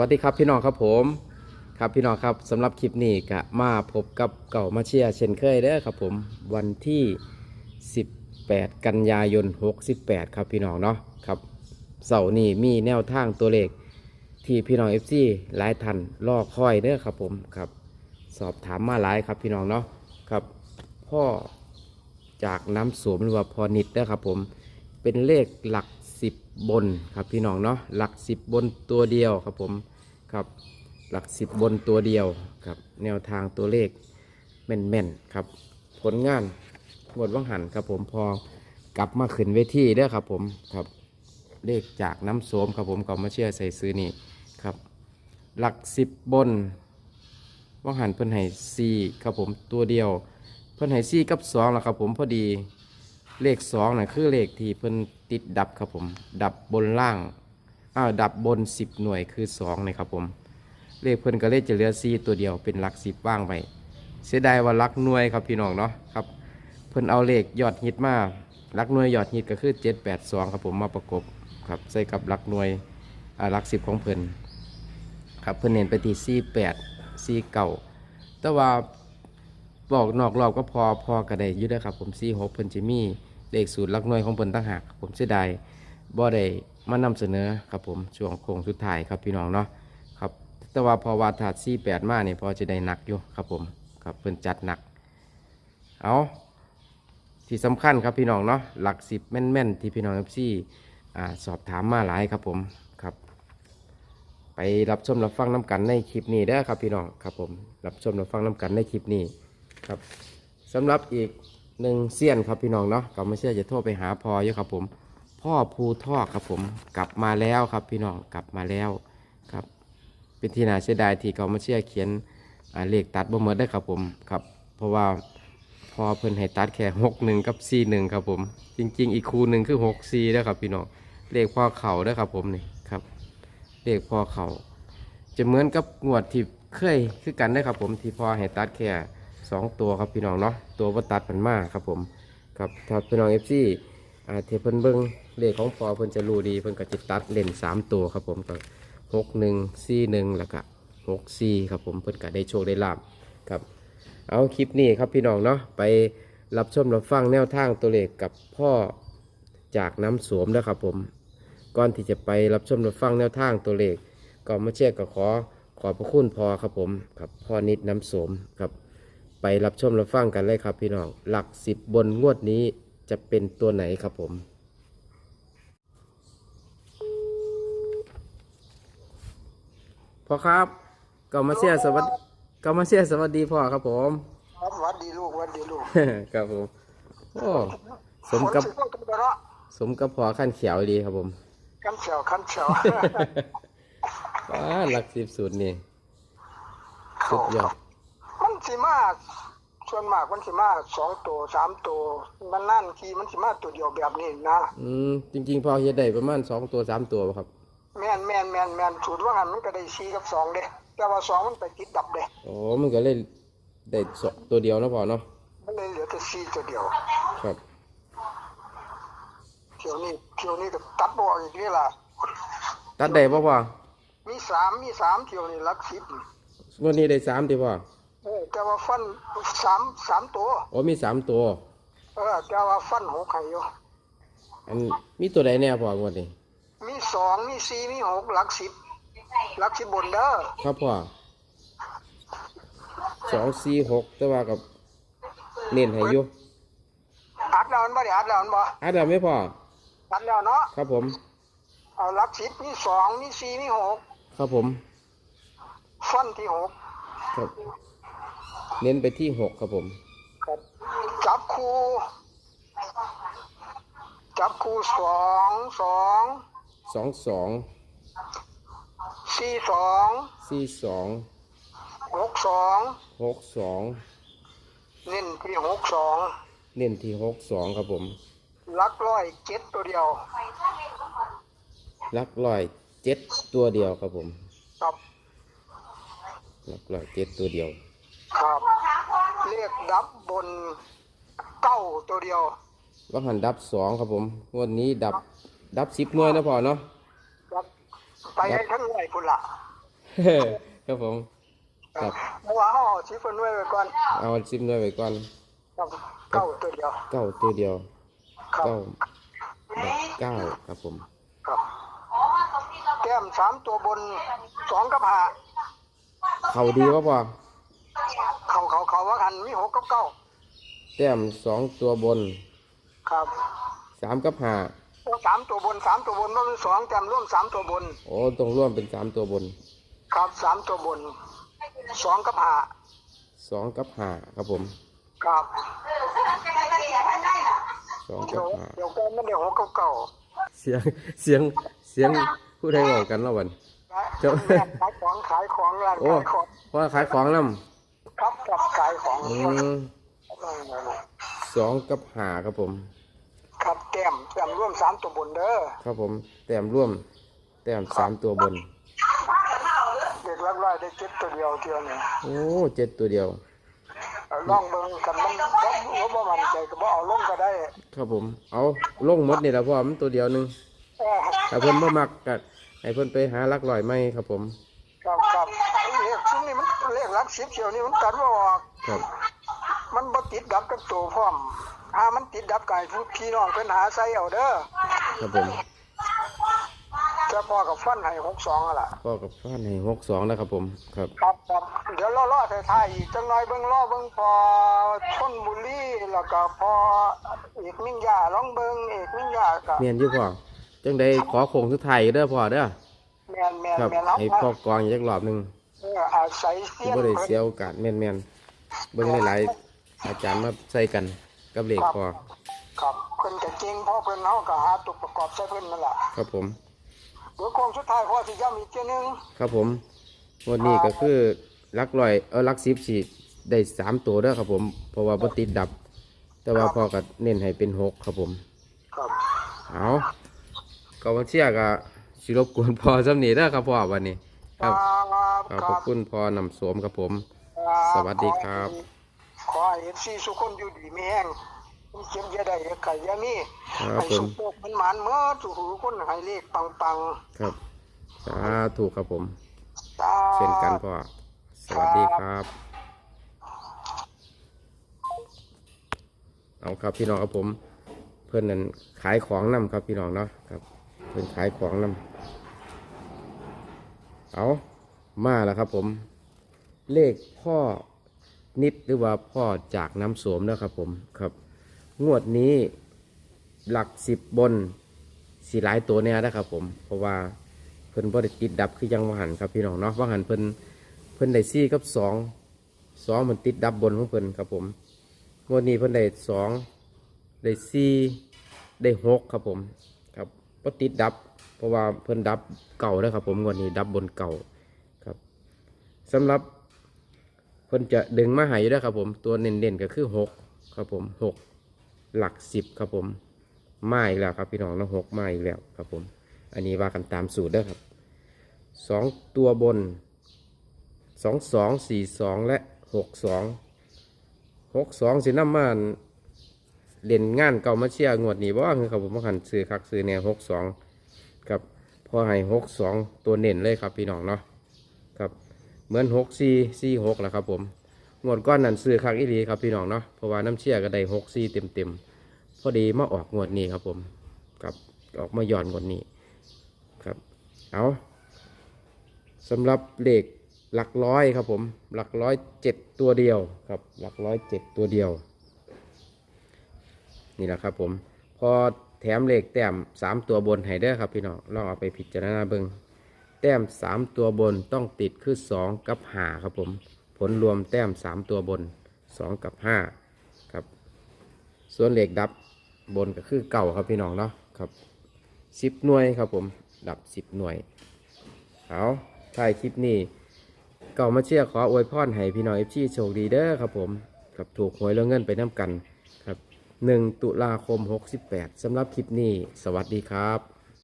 วัสดีครับพี่น้องครับผมครับพี่น้องครับสำหรับคลิปนี้ก็มาพบกับเก่ามาเชียเช่นเคยเด้อครับผมวันที่ 18 กันยายน 68 ครับพี่น้องเนาะครับเสาร์นี้มีแนวทางตัวเลขที่พี่น้อง FC หลายท่านรอคอยเด้อครับผมครับสอบถามมาหลายครับพี่น้องเนาะครับพ่อจากน้ำสวมหรือว่าพอนิดเด้อครับผมเป็นเลขหลัก บนครับพี่น้องเนาะหลักสิบบนตัวเดียวครับผมครับหลักสิบบนตัวเดียวครับแนวทางตัวเลขแม่นๆครับผลงานหมดว่างหันครับผมพอกลับมาขึ้นเวทีเด้อครับผมครับเลขจากน้ำโสมครับผมก็มาเชื่อใส่ซื้อนี่ครับหลักสิบบนว่างหันเพิ่นให้ซีครับผมตัวเดียว เพิ่นให้ซีกับสองแล้วครับผมพอดี เลขสองนะคือเลขที่เพิ่นติดดับครับผม ดับบนล่างอ้าวดับบนสิบหน่วยคือสองนะครับผม เลขเพิ่นก็เลขจะเหลือซีตัวเดียวเป็นหลักสิบว่างไปเสียดายว่าหลักหน่วยครับพี่น้องเนาะครับ เพิ่นเอาเลขยอดฮิตมาหลักหน่วยยอดฮิตก็คือเจ็ดแปดสองครับผมมาประกบครับใส่กับหลักหน่วยอ่าหลักสิบของเพิ่นครับเพิ่นเน้นไปที่ซีแปดซีเก่าแต่ว่าบอกนอกรอบก็พอพอก็ได้ยึดได้ครับผมซีหกเพิ่นจะมี เลขสูตรลักหน่วยของเพิ่นตั้งหากผมเสียดายบ่ได้มานำเสนอครับผมช่วงโค้งสุดท้ายครับพี่น้องเนาะครับแต่ว่าพอวาถาดซีแปดมาเนี่ยพอจะได้หนักอยู่ครับผมครับเพิ่นจัดหนักเอาที่สำคัญครับพี่น้องเนาะหลักสิบแม่นๆที่พี่น้องเอฟซีอ่าสอบถามมาหลายครับผมครับไปรับชมรับฟังน้ำกันในคลิปนี้เด้ครับพี่น้องครับผมรับชมรับฟังน้ำกันในคลิปนี้ครับสำหรับอีก หนึ่งเซียนครับพี่น้องเนาะก็ไม่เชื่อจะโทรไปหาพออยู่ครับผม พ่อภูทอกครับผม กลับมาแล้วครับพี่น้องกลับมาแล้วครับ เป็นที่น่าเสียดายที่เขามาเชื่อเขียนเลขตัดบ่หมดได้ครับผมครับ เพราะว่าพอเพิ่นให้ตัดแค่หกหนึ่งกับสี่หนึ่งครับผม จริง ๆ อีกคูหนึ่งคือหกสี่ด้อครับพี่น้องเลขพ่อเข่าเด้อครับผมนี่ครับเลขพ่อเข่าจะเหมือนกับงวดที่เคยคือกันได้ครับผมที่พอให้ตัดแค่ สองตัวครับพี่น้องเนาะตัวว่าตัดมันมากครับผมครับถ้าพี่น้องเอฟซีอาเทเพิ่นเบิ้งเลขของพอเพิ่นจะรู้ดีเพิ่นก็จะตัดเล่นสามตัวครับผมก็หกหนึ่งสี่หนึ่งแล้วก็หกสี่ครับผมเพิ่นก็ได้โชคได้ลาบครับ เอาคลิปนี้ครับพี่น้องเนาะไปรับชมรับฟังแนวทางตัวเลขกับพ่อจากน้ำสวมนะครับผม ก่อนที่จะไปรับชมรับฟังแนวทางตัวเลขก็มาเช็คก็ขอขอบพระคุณพอครับผมครับพ่อนิดน้ำโสมครับ ไปรับชมรับฟังกันเลยครับพี่น้อง หลักสิบบนงวดนี้จะเป็นตัวไหนครับผม พ่อครับก็มาเชียร์สวัสดีก็มาเชียร์สวัสดีพ่อครับผม ครับหวัดดีลูกหวัดดีลูกครับผมโอ้สมกับฝนสิตกกันบ่เนาะสมกับพอขั้นเขียวดีครับผมคันเฉียวคันเฉียวว้าหลักสิบสูตรนี่ สุดยอดมัน สิมาส่วนมากมันสิมาสองตัวสามตัวมันนั่นทีมันสิมาตัวเดียวแบบนี้นะอืมจริงๆพอเฮ็ดได้ประมาณสองตัวสามตัวบ่ครับ แม่นแม่นแม่นแม่นสูตรว่างั้นมันก็ได้สี่กับสองเด้แต่ว่าสองมันไปติดดับเด้โอ้มันก็เลยได้สองตัวเดียวเนาะพอเนาะมันเลยเหลือแต่สี่ตัวเดียว ครับเที่ยวนี้เที่ยวนี้ก็ตัดบ่ออกอีกนี่ล่ะตัดได้ป่พอมีสามมีสามเที่ยวนี้หลักสิบงวดนี้ได้สามติพ่อ เออแต่ว่าฟันสามสามตัว โอ้มีสามตัว เออแต่ว่าฟันหกไข่อยู่อันมีตัวใดแน่พองวดนี้มีสองมีสี่มีหกหลักสิบหลักสิบบนเด้อครับพ่อสองสี่หกแต่ว่ากับเน้นให้อยู่อัดแล้วมันบ่ได้อัดแล้วมันบ่อันเดียวไม่พออัดแล้วเนาะครับผม เอาหลักสิบมีสองมีสี่มีหกครับผม ฟันที่หกครับ เน้นไปที่หกครับผมครับจับคู่จับคู่สองสองสองสองสี่สองสี่สองหกสองหกสองเน้นที่หกสองเน้นที่หกสองครับผมหลักร้อยเจ็ดตัวเดียวลักลอยเจ็ดตัวเดียวครับผมครับลักลอยเจ็ดตัวเดียว ครับเรียกดับบนเก้าตัวเดียว ว่าหันดับสองครับผม งวันนี้ดับดับสิบหน่วยนะพอเนาะ ครับไปให้ทั้งหน่วยพุ่นละครับผม ครับ เมื่อวานเขาเอาชีฟนไว้ไว้ก่อนเอาซิมด้วยไว้ก่อนครับเก้าตัวเดียวเก้าตัวเดียวครับเก้าแบบเก้าครับผม ครับแก้มสามตัวบนสองกับห้าเขาดีวะพ่อ เขาเขาเขาว่าหันมีหกกับเก้าแต้มสองตัวบนครับสามกับห้าโอ้สามตัวบนสามตัวบนว่ามันสองแต้มร่วมสามตัวบน โอ้ต้องร่วมเป็นสามตัวบน ครับสามตัวบนสองกับห้าสองกับห้าครับผมครับสองเดี๋กัยบวห้าเดี๋ยวแก้มมันเดี๋ยวหกกับเก้าเสียงเสียงเสียงผู้ใดบอกกันแล้ววันเจ้าแม่ขายของขายของร้านโอ้ขายของพ่อขายของน้ครับครับ ขายของำอืมสองกับห้าครับผม ครับแก้มแก้มร่วมสามตัวบนเด้อครับผมแต้มร่วม แต้มสามตัวบน เด็กรักร้อยได้เจ็ดตัวเดียวเที่ยวนี้โอ้เจ็ดตัวเดียวเอาลองเบิ่งกันมันบ่บ่บ่มั่นใจก็บ่เอาลงก็ได้ครับผม เอาลงหมดนี่แหละพ่อมันตัวเดียวหนึงเออถ้าเพิ่นบ่มักก็ให้เพิ่นไปหาลักลอยไม่ครับผม ครับครับเลขชุดนี้มันเลขหลักสิบเที่ยวนี้มันตัดบ่ออก ครับ มันบ่ติดดับกับตัวพร้อมหามันติดดับกายพี่น้องเพิ่นหาใส่เอาเด้อครับผมแต่พอกับฟันให้62อะล่ะพ่อกับฟ้านให้หกสองแล้วครับผมครับ ครับครับเดี๋ยวรอๆท้ายๆอีกจังหน่อยเบิ่งรอเบิ่งพอชนบุรีแล้วก็พอเอกมิ่งยาลองเบิ่งเอกมิ่งยาก็เมียนอยู่พ่อจังใดขอโค้งสุดท้ายเด้อพ่อเด้อแม่นแม่นครับแม่นเอาให้พ่อกองอีกรอบหนึงเอออาศัยเสีสิยนบ่ได้เพิ่น เสียโอกาสแม่นๆ เบิ่งหลายๆอาจารย์มาใส่กันกับเลขพ่อครับเพิ่นก็เก่งเพราะเพิ่นเฮาก็หาตัวประกอบใส่เพิ่นนั่นล่ะครับผมเดี๋ยวโค้งสุดท้ายพอสิย้ำอีกเที่ยหนึงครับผมงวดนี้ก็คือลักลอยเออลักสิบสี่ได้สามตัวเด้อครับผม เพราะว่าบ่ติดดับ แต่ว่าพ่อก็เน้นให้เป็นหกครับผม ครับเอาก็มาเชียร์ก็สิรบกวนพ่อสำนีเด้อครับพ่อวันนี้ ครับครับขอบคุณพ่อนำสวมครับผม สวัสดีครับ ขอให้ FC ทุกคนอยู่ดีมีแห้งมีเจ็บอย่าได้อย่าไข้อย่ามีครับให้ผสุมขภาพมันหมานเมื่อทุกหูคนให้เลขปังครับสาธุครับผมๆตาเช่นกันพ่อ สวัสดีครับ เอาครับพี่น้องครับผม เพื่อนนั้นขายของนำครับพี่น้องเนาะครับ เพื่อนขายของนำเอามาแล้วครับผม เลขพ่อนิดหรือว่าพ่อจากน้ำโสมนะครับผมครับ งวดนี้หลักสิบบนสีหลายตัวเนี่ยนะครับผม เพราะว่าเพิ่นบ่ได้ติดดับคือยังว่าหันครับพี่น้องเนาะว่าหันเพิ่นเพิ่นได้ซี่กับสองสองมันติดดับบนของเพิ่นครับผมงวดนี้เพิ่นได้สองได้ซี่ได้หกครับผมครับบ่ติดดับ เพราะว่าเพิ่นดับเก่าแล้วครับผมงวดนี้ดับบนเก่าครับสำหรับ พิ่นจะดึงมาหายด้วยครับผม ตัวเน้นๆก็คือหกครับผมหกหลักสิบครับผมมาอีกแล้วครับพี่น้องนะหกมาอีกแล้วครับผม อันนี้ว่ากันตามสูตรด้อครับสองตัวบนสองสองสี่สองและหกสองหกสองสิน้ำมันเด่นงานเก่ามาเชียงวดนี้บ่คือครับผมมาหันซื้อคักซื้อแนวหกสองครับพอให้หกสองตัวเน้นเลยครับพี่น้องเนาะครับ เหมือนหกสี่สี่หกแหละครับผมงวดก้อนนั้นซื้อคักอีหลีครับพี่น้องเนาะเพราะว่าน้ำเชี่ยก็ได้หกสี่เต็มเต็มๆพอดีมาออกงวดนี้ครับผมครับออกมาหย่อนงวดนี้ครับเอาสำหรับเลขหลักร้อยครับผมหลักร้อยเจ็ดตัวเดียวครับหลักร้อยเจ็ดตัวเดียว นี่แหละครับผมพอแถมเลขแต้มสามตัวบนให้เด้อครับพี่น้องลองเอาไปพิจารณาเบิ่ง แต้มสามตัวบนต้องติดคือสองกับห้าครับผม ผลรวมแต้มสามตัวบนสองกับห้าครับ ส่วนเหล็กดับบนก็คือเก่าครับพี่น้องเนาะครับสิบหน่วยครับผม ดับสิบหน่วยเอาท้ายคลิปนี้เก่ามาเชียร์ขออวยพรให้พี่น้องเอฟซีโชคดีเด้อครับผมกับถูกหวยแล้วเงินไปน้ำกันครับหนึ่งตุลาคมหกสิบแปดสำหรับคลิปนี้ สวัสดีครับ